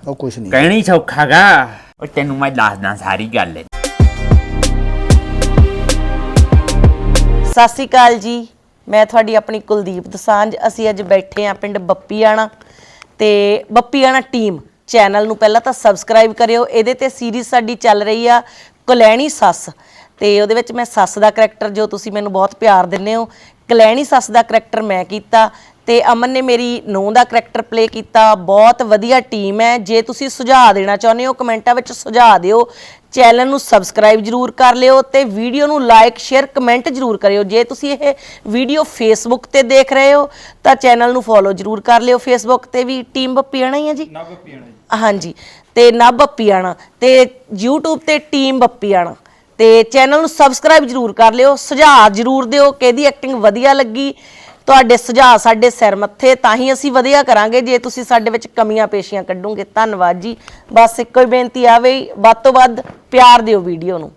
ਉਹ ਕੁਛ ਨਹੀਂ। ਕਹਿਣੀ ਸੌਖਾਗਾ ਉਹ ਤੈਨੂੰ ਮੈਂ ਦੱਸਦਾ ਸਾਰੀ ਗੱਲ। ਸਤਿ ਸ਼੍ਰੀ ਅਕਾਲ ਜੀ। ਮੈਂ ਤੁਹਾਡੀ ਆਪਣੀ ਕੁਲਦੀਪ ਦਸਾਂਝ। ਅਸੀਂ ਅੱਜ ਬੈਠੇ ਆ ਪਿੰਡ ਬੱਪੀਆਣਾ। ਤੇ ਬੱਪੀਆਣਾ ਟੀਮ। ਚੈਨਲ ਨੂੰ ਪਹਿਲਾਂ ਤਾਂ ਸਬਸਕ੍ਰਾਈਬ ਕਰਿਓ। ਇਹਦੇ ਤੇ ਸੀਰੀਜ਼ ਸਾਡੀ ਚੱਲ ਰਹੀ ਆ ਕਲੈਣੀ ਸੱਸ। ਤੇ ਉਹਦੇ ਵਿੱਚ ਮੈਂ ਸੱਸ ਦਾ ਕਰੈਕਟਰ ਜੋ ਤੁਸੀਂ ਮੈਨੂੰ ਬਹੁਤ ਪਿਆਰ ਦਿੰਦੇ ਹੋ, ਕਲੈਣੀ ਸੱਸ ਦਾ ਕਰੈਕਟਰ ਮੈਂ ਕੀਤਾ ਤੇ ਅਮਨ ਨੇ ਮੇਰੀ ਨੂੰਹ ਦਾ ਕਰੈਕਟਰ ਪਲੇ ਕੀਤਾ। ਬਹੁਤ ਵਧੀਆ ਟੀਮ ਹੈ। ਜੇ ਤੁਸੀਂ ਸੁਝਾਅ ਦੇਣਾ ਚਾਹੁੰਦੇ ਹੋ, ਕਮੈਂਟਾਂ ਵਿੱਚ ਸੁਝਾਅ ਦਿਓ। ਚੈਨਲ ਨੂੰ ਸਬਸਕ੍ਰਾਈਬ ਜਰੂਰ ਕਰ ਲਿਓ ਤੇ ਵੀਡੀਓ ਨੂੰ ਲਾਈਕ ਸ਼ੇਅਰ ਕਮੈਂਟ ਜਰੂਰ ਕਰਿਓ। ਜੇ ਤੁਸੀਂ ਇਹ ਵੀਡੀਓ ਫੇਸਬੁੱਕ ਤੇ ਦੇਖ ਰਹੇ ਹੋ ਤਾਂ ਚੈਨਲ ਨੂੰ ਫੋਲੋ ਜਰੂਰ ਕਰ ਲਿਓ। ਫੇਸਬੁੱਕ ਤੇ ਵੀ ਟੀਮ ਬੱਪੀ ਆਣਾ ਹੀ ਹੈ ਜੀ? ਨਵ ਹਾਂਜੀ ਤੇ ਨਵ ਬੱਪੀ ਆਣਾ ਤੇ YouTube ਤੇ ਟੀਮ ਬੱਪੀ ਆਣਾ ਤੇ ਚੈਨਲ ਨੂੰ ਸਬਸਕ੍ਰਾਈਬ ਜਰੂਰ ਕਰ ਲਿਓ। ਸੁਝਾਅ ਜਰੂਰ ਦਿਓ ਕਿਹਦੀ ਐਕਟਿੰਗ ਵਧੀਆ ਲੱਗੀ। ਤੁਹਾਡੇ ਸੁਝਾਅ ਸਾਡੇ ਸਿਰ ਮੱਥੇ, ਤਾਂ ਹੀ ਅਸੀਂ ਵਧੀਆ ਕਰਾਂਗੇ ਜੇ ਤੁਸੀਂ ਸਾਡੇ ਵਿੱਚ ਕਮੀਆਂ ਪੇਸ਼ੀਆਂ ਕੱਢੋਗੇ। ਧੰਨਵਾਦ ਜੀ। ਬਸ ਇੱਕੋ ਹੀ ਬੇਨਤੀ ਆਵੇ ਵੱਧ ਤੋਂ ਵੱਧ ਪਿਆਰ ਦਿਓ ਵੀਡੀਓ ਨੂੰ।